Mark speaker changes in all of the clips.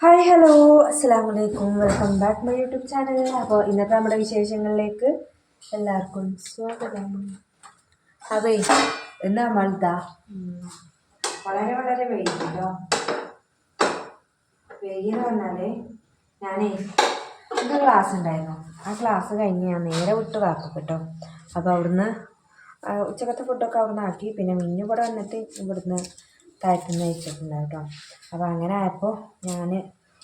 Speaker 1: Hi hello അസ്സാം വലൈക്കും welcome back my YouTube channel അപ്പോൾ ഇന്നത്തെ നമ്മുടെ വിശേഷങ്ങളിലേക്ക് എല്ലാവർക്കും സ്വാഗതം. അതെ എന്നാ ഉം, വളരെ വളരെ വൈകിട്ടോ? വൈകിയെന്ന് പറഞ്ഞാൽ ഞാനേ എനിക്ക് ക്ലാസ് ഉണ്ടായിരുന്നു. ആ ക്ലാസ് കഴിഞ്ഞ് ഞാൻ നേരെ വിട്ട് കാക്കും അപ്പോൾ അവിടുന്ന് ഉച്ചക്കത്തെ ഫുഡൊക്കെ അവിടുന്ന് ആക്കി. പിന്നെ മിന്നു വന്നിട്ട് ഇവിടുന്ന് താഴ്ത്തുനിന്ന് വെച്ചിട്ടുണ്ടാവും കേട്ടോ. അപ്പോൾ അങ്ങനെ ആയപ്പോൾ ഞാൻ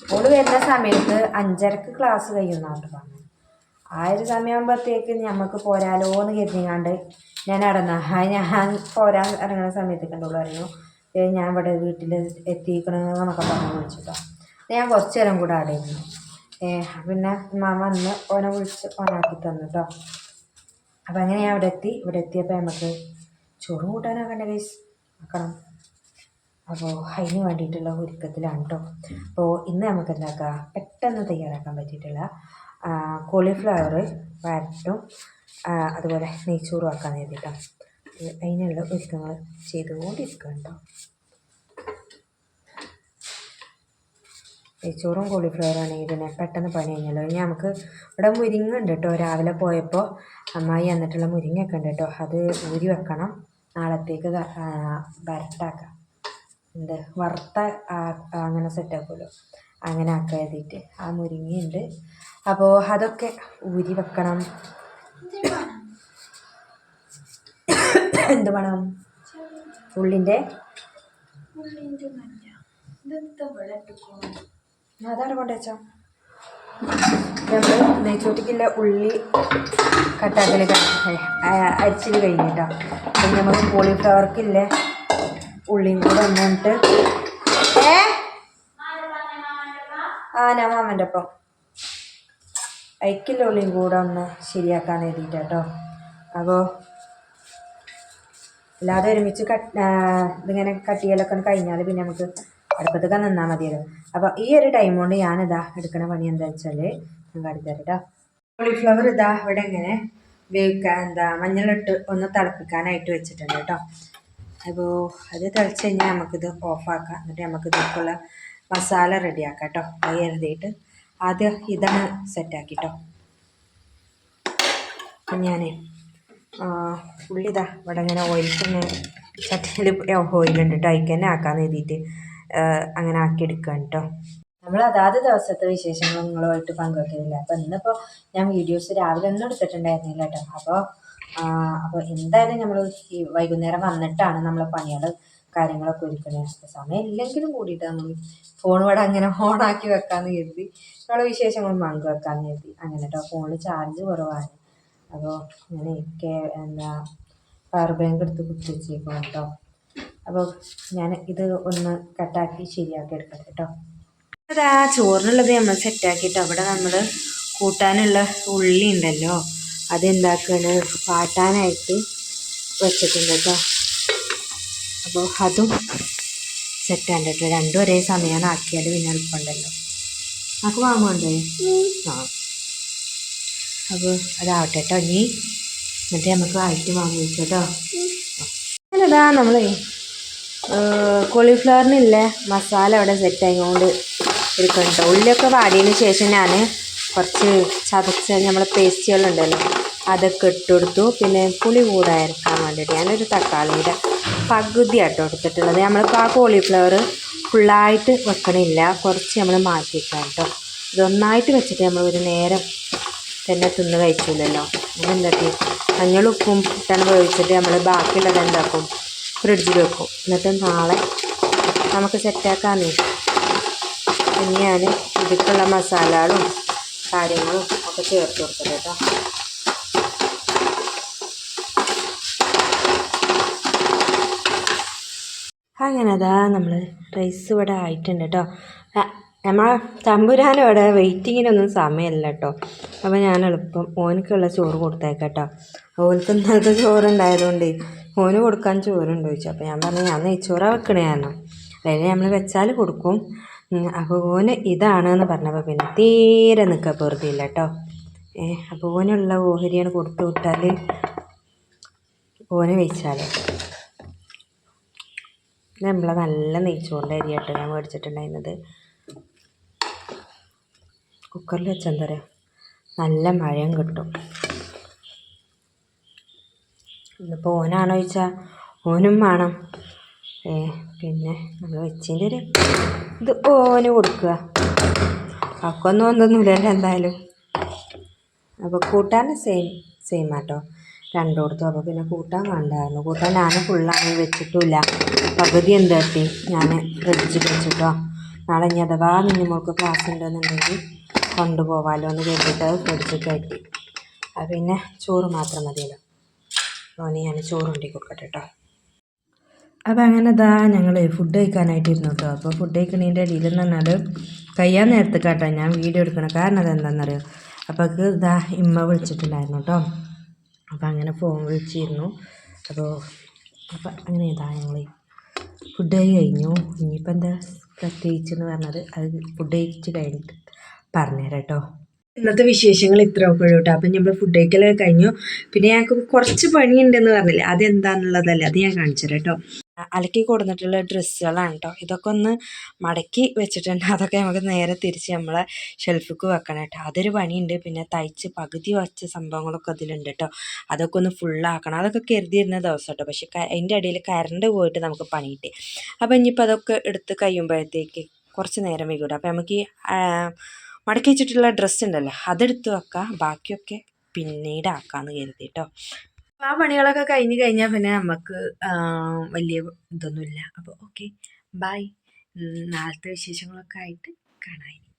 Speaker 1: ഓൾ വരുന്ന സമയത്ത് അഞ്ചരക്ക് ക്ലാസ് കഴിയുന്നാട്ട് പറഞ്ഞു. ആ ഒരു സമയമാകുമ്പോഴത്തേക്ക് നമുക്ക് പോരാലോ എന്ന് കരുതിങ്ങാണ്ട് ഞാൻ അടന്ന. ഞാൻ പോരാൻ ഇറങ്ങുന്ന സമയത്ത് കണ്ടോളൂ പറഞ്ഞു "ഏ, ഞാൻ ഇവിടെ വീട്ടിൽ എത്തിക്കണമെന്നൊക്കെ പറഞ്ഞു വിളിച്ചിട്ടോ ഞാൻ കുറച്ച് നേരം കൂടെ അവിടെ ഇരുന്നു. പിന്നെ മാമ വന്ന് ഓനെ വിളിച്ച് ഓനാക്കി തന്നു കേട്ടോ അപ്പം അങ്ങനെ ഞാൻ ഇവിടെ എത്തി. ഇവിടെ എത്തിയപ്പോൾ നമുക്ക് ചോറും കൂട്ടാനൊക്കെ ഉണ്ട് ഗൈസ് ആക്കണം അപ്പോൾ അതിന് വേണ്ടിയിട്ടുള്ള ഒരുക്കത്തിലാണ് കേട്ടോ അപ്പോൾ ഇന്ന് നമുക്ക് എന്താക്കാം പെട്ടെന്ന് തയ്യാറാക്കാൻ പറ്റിയിട്ടുള്ള കോളിഫ്ലവർ വരട്ടും അതുപോലെ നെയ്ച്ചോറും ആക്കാൻ വേണ്ടിയിട്ടാണ് അതിനുള്ള ഒരുക്കങ്ങൾ ചെയ്തുകൊണ്ടിരിക്കുക കേട്ടോ നെയ്ച്ചോറും കോളിഫ്ലവറാണെങ്കിൽ പിന്നെ പെട്ടെന്ന് പണി കഴിഞ്ഞല്ലോ. ഇനി നമുക്ക് ഇവിടെ മുരിങ്ങ ഉണ്ട് കേട്ടോ രാവിലെ പോയപ്പോൾ അമ്മായി എന്നിട്ടുള്ള മുരിങ്ങയൊക്കെ ഉണ്ട് കേട്ടോ അത് ഊരി വെക്കണം. നാളത്തേക്ക് വരട്ടാക്കാം. എന്ത് വറുത്ത അങ്ങനെ സെറ്റാക്കുമല്ലോ അങ്ങനെ ആക്കാൻ എഴുതിയിട്ട് ആ മുരിങ്ങയുണ്ട്. അപ്പോൾ അതൊക്കെ ഊരി വെക്കണം. എന്ത് വേണം? ഉള്ളിന്റെ? അതാണ് കൊണ്ടുവച്ചോ നമ്മൾ നെയ്ച്ചോട്ടിക്കുള്ള ഉള്ളി കട്ടാക്കൽ അരിച്ചിൽ കഴിഞ്ഞിട്ടോ പിന്നെ നമ്മൾ കോളിഫ്ലവർക്കില്ല ഉള്ളിയും കൂടെ വന്നിട്ട്. ഏ? ആ ഞാൻ മാമന്റെ ഒപ്പം. അയക്കില്ല ഉള്ളിയും കൂടെ ഒന്ന് ശരിയാക്കാൻ എഴുതിയിട്ട് കേട്ടോ അപ്പോൾ അല്ലാതെ ഒരുമിച്ച് കട്ട് ഇതിങ്ങനെ കട്ട് ചെയ്യലൊക്കെ ഒന്ന് കഴിഞ്ഞാൽ പിന്നെ നമുക്ക് അടുപ്പത്തൊക്കെ നിന്നാൽ മതിയല്ലോ. അപ്പോൾ ഈ ഒരു ടൈം കൊണ്ട് ഞാനിതാ എടുക്കണ പണി എന്താ വെച്ചാൽ ഞാൻ കാണിത്തരാം കേട്ടോ കോളിഫ്ലവർ ഇതാ ഇവിടെ ഇങ്ങനെ വേവിക്കാൻ എന്താ മഞ്ഞളിട്ട് ഒന്ന് തിളപ്പിക്കാനായിട്ട് വെച്ചിട്ടുണ്ട് കേട്ടോ അപ്പോൾ അത് തിളച്ച് കഴിഞ്ഞാൽ നമുക്കിത് ഓഫാക്കാം. എന്നിട്ട് നമുക്ക് ഇതിലേക്കുള്ള മസാല റെഡിയാക്കാം കേട്ടോ. അത് എഴുതിയിട്ട് ആദ്യം ഇതാണ് സെറ്റാക്കിട്ടോ. അപ്പം ഞാൻ ഉള്ളിതാ ഇവിടെ ഇങ്ങനെ ഓയിൽ തന്നെ ചട്ടിയിൽ ഓയിലുണ്ട് കേട്ടോ. അതിക്ക് തന്നെ ആക്കാന്ന് എഴുതിയിട്ട് അങ്ങനെ ആക്കിയെടുക്കാൻ കേട്ടോ. നമ്മൾ അതാത് ദിവസത്തെ വിശേഷങ്ങൾ നിങ്ങളുമായിട്ട് പങ്കുവെക്കുന്നില്ല അപ്പോൾ ഇന്നിപ്പോൾ ഞാൻ വീഡിയോസ് രാവിലെ ഒന്നും എടുത്തിട്ടുണ്ടായിരുന്നില്ല കേട്ടോ. അപ്പോൾ അപ്പോൾ എന്തായാലും നമ്മൾ വൈകുന്നേരം വന്നിട്ടാണ് നമ്മൾ പണികൾ കാര്യങ്ങളൊക്കെ ഒരുക്കുന്നത് അപ്പോൾ സമയം ഇല്ലെങ്കിലും കൂടിയിട്ട് നമ്മൾ ഫോൺ ഇവിടെ അങ്ങനെ ഓണാക്കി വെക്കാമെന്ന് കരുതി. നമ്മളെ വിശേഷങ്ങൾ പങ്കുവെക്കാമെന്ന് കരുതി. അങ്ങനെ കേട്ടോ ഫോണിൽ ചാർജ് കുറവാണ്. അപ്പോൾ ഞാൻ കേ എന്താ പവർ ബാങ്ക് എടുത്ത് കുത്തി വെച്ചേക്കും കേട്ടോ അപ്പോൾ ഞാൻ ഇത് ഒന്ന് കട്ടാക്കി ശരിയാക്കി എടുക്കട്ടെ കേട്ടോ അതാ ചോറിനുള്ളത് നമ്മൾ സെറ്റാക്കിയിട്ട് അവിടെ നമ്മൾ കൂട്ടാനുള്ള ഉള്ളി ഉണ്ടല്ലോ. അതെന്താക്കാണ്? പാട്ടാനായിട്ട് വെച്ചിട്ടുണ്ട് കേട്ടോ അപ്പോൾ അതും സെറ്റാണ് കേട്ടോ. രണ്ടും ഒരേ സമയമാണ് ആക്കിയാൽ പിന്നെ എളുപ്പമുണ്ടല്ലോ. നമുക്ക് വാങ്ങുന്നുണ്ടേ ആ. അപ്പോൾ അതാവട്ടെ കേട്ടോ. ഇനി എന്നിട്ട് നമുക്ക് ആയിട്ട് വാങ്ങി വെച്ചു കേട്ടോ. അങ്ങനെതാ നമ്മളേ കോളിഫ്ലവറിനില്ല മസാല അവിടെ സെറ്റ് ആയിക്കൊണ്ട് ഇരിക്കണം കേട്ടോ. ഉള്ളിയൊക്കെ വാടിയതിന് ശേഷം ഞാൻ കുറച്ച് ചതച്ച് നമ്മളെ പേസ്റ്റുകളുണ്ടല്ലോ അതൊക്കെ ഇട്ടുകൊടുത്തു. പിന്നെ പുളി കൂടായിരിക്കാൻ വേണ്ടിയിട്ട് ഞാനൊരു തക്കാളിയുടെ പകുതി ആട്ടോ എടുത്തിട്ടുള്ളത്. നമ്മളിപ്പോൾ ആ കോളിഫ്ലവർ ഫുള്ളായിട്ട് വെക്കണില്ല. കുറച്ച് നമ്മൾ മാറ്റി വെക്കാം കേട്ടോ. ഇതൊന്നായിട്ട് വെച്ചിട്ട് നമ്മൾ ഒരു നേരം തന്നെ തിന്ന് കഴിച്ചില്ലല്ലോ അതെന്താക്കി മഞ്ഞളുപ്പും ഇട്ടാണ് വേവിച്ചിട്ട് നമ്മൾ ബാക്കിയുള്ളത് എന്താക്കും? ഫ്രിഡ്ജിൽ വെക്കും. എന്നിട്ട് നാളെ നമുക്ക് സെറ്റാക്കാന്നേ പിന്നെയാണ് ഇതിക്കുള്ള മസാലകളും കാര്യങ്ങളും ഒക്കെ ചേർത്ത് കൊടുക്കട്ടെ കേട്ടോ. അങ്ങനെ അതാ നമ്മൾ റൈസ് ഇവിടെ ആയിട്ടുണ്ട് കേട്ടോ നമ്മൾ തമ്പുരാൻ ഇവിടെ വെയിറ്റിങ്ങിനൊന്നും സമയമില്ല കേട്ടോ അപ്പോൾ ഞാൻ എളുപ്പം ഓനക്കുള്ള ചോറ് കൊടുത്തേക്കാം കേട്ടോ ഓനക്ക് ഇന്നലത്തെ ചോറുണ്ടായതുകൊണ്ട് ഓന് കൊടുക്കാൻ ചോറുണ്ട് ചോദിച്ചു. അപ്പോൾ ഞാൻ പറഞ്ഞു ഞാൻ നെയ്ച്ചോറാ വെക്കണേ കാരണം അതായത് നമ്മൾ വെച്ചാൽ കൊടുക്കും. അപ്പോൾ ഓന് ഇതാണെന്ന് പറഞ്ഞപ്പോൾ പിന്നെ തീരെ നിൽക്കാൻ പൊറുതിയില്ല കേട്ടോ ഏ അപ്പോൾ ഓനുള്ള ഓഹരിയാണ് കൊടുത്തു വിട്ടാൽ ഓന് വെച്ചാൽ നമ്മളെ നല്ല നെയ്ച്ചോറിന്റെ അരി ഞാൻ മേടിച്ചിട്ടുണ്ടായിരുന്നത്. കുക്കറിൽ വെച്ചാൽ എന്താ പറയുക നല്ല മഴയും കിട്ടും. ഇന്നിപ്പോൾ ഓനാണോ ചോദിച്ചാൽ ഓനും വേണം. ഏ പിന്നെ നമ്മൾ വെച്ചതിന്റെ ഒരു ഇത് ഓന് കൊടുക്കുക. അക്കൊന്നും ഒന്നൊന്നുമില്ലല്ലോ എന്തായാലും. അപ്പോൾ കൂട്ടാൻ സെയിം സെയിം ആട്ടോ. രണ്ടു കൊടുത്തു അപ്പോൾ പിന്നെ കൂട്ടാൻ വേണ്ടായിരുന്നു. കൂട്ടാൻ ഞാൻ ഫുള്ളാണ് വെച്ചിട്ടില്ല പകുതി എന്താട്ടി ഞാൻ ഫ്രിഡ്ജിൽ വെച്ചിട്ടോ. നാളെ ഇനി അഥവാ മിനിമോൾക്ക് ക്ലാസ് ഉണ്ടെന്നുണ്ടെങ്കിൽ കൊണ്ടുപോകാമല്ലോ എന്ന് കരുതിയിട്ട് അത് ഫ്രിഡ്ജിൽ കയറ്റി. അത് പിന്നെ ചോറ് മാത്രം മതിയല്ലോ. ഓന് ഞാൻ ചോറ് ഉണ്ടാക്കി കൊടുക്കട്ടെ കേട്ടോ അപ്പോൾ അങ്ങനെ ഇതാ ഞങ്ങൾ ഫുഡ് കഴിക്കാനായിട്ടിരുന്നു കേട്ടോ അപ്പോൾ ഫുഡ് കഴിക്കണതിന്റെ ഇടയിൽ എന്ന് പറഞ്ഞാൽ കഴിയാൻ നേരത്തെ കേട്ടോ ഞാൻ വീഡിയോ എടുക്കണം. കാരണം അതെന്താണെന്നറിയോ? അപ്പോൾ ഇതാ ഇമ്മ വിളിച്ചിട്ടുണ്ടായിരുന്നു കേട്ടോ അപ്പോൾ അങ്ങനെ ഫോൺ വിളിച്ചിരുന്നു. അപ്പോൾ അപ്പം അങ്ങനെ ഇതാ ഞങ്ങൾ ഫുഡ് കഴി കഴിഞ്ഞു. ഇനിയിപ്പോൾ എന്താ പ്രത്യേകിച്ച് എന്ന് പറഞ്ഞത് അത് ഫുഡ് കഴിച്ച് കഴിഞ്ഞിട്ട് പറഞ്ഞുതരാം കേട്ടോ ഇന്നത്തെ വിശേഷങ്ങൾ ഇത്ര ഒക്കെ കേട്ടോ അപ്പം നമ്മൾ ഫുഡ് കഴിക്കലൊക്കെ കഴിഞ്ഞു. പിന്നെ ഞങ്ങൾക്ക് കുറച്ച് പണിയുണ്ടെന്ന് പറഞ്ഞില്ലേ? അതെന്താണെന്നുള്ളതല്ലേ അത് ഞാൻ കാണിച്ചു തരാം കേട്ടോ അലക്കി കൊടുത്തിട്ടുള്ള ഡ്രസ്സുകളാണ് കേട്ടോ ഇതൊക്കെ ഒന്ന് മടക്കി വെച്ചിട്ടുണ്ട്. അതൊക്കെ നമുക്ക് നേരെ തിരിച്ച് നമ്മളെ ഷെൽഫിക്ക് വെക്കണം കേട്ടോ. അതൊരു പണിയുണ്ട്. പിന്നെ തയ്ച്ച് പകുതി വച്ച സംഭവങ്ങളൊക്കെ അതിലുണ്ട് കേട്ടോ. അതൊക്കെ ഒന്ന് ഫുള്ളാക്കണം അതൊക്കെ കരുതിയിരുന്ന ദിവസം കേട്ടോ പക്ഷെ അതിന്റെ ഇടയിൽ കറണ്ട് പോയിട്ട് നമുക്ക് പണി കിട്ടി. അപ്പോൾ ഇനിയിപ്പോൾ അതൊക്കെ എടുത്ത് കഴിയുമ്പോഴത്തേക്ക് കുറച്ച് നേരം വൈകൂടെ അപ്പോൾ നമുക്ക് ഈ മടക്കി വെച്ചിട്ടുള്ള ഡ്രസ്സ് ഉണ്ടല്ലോ അതെടുത്ത് വെക്കാം. ബാക്കിയൊക്കെ പിന്നീട് ആക്കാമെന്ന് കരുതി കേട്ടോ. ആ പണികളൊക്കെ കഴിഞ്ഞ് കഴിഞ്ഞാൽ പിന്നെ നമുക്ക് വലിയ ഇതൊന്നുമില്ല അപ്പോൾ ഓക്കെ ബൈ നാളത്തെ വിശേഷങ്ങളൊക്കെ ആയിട്ട് കാണാം.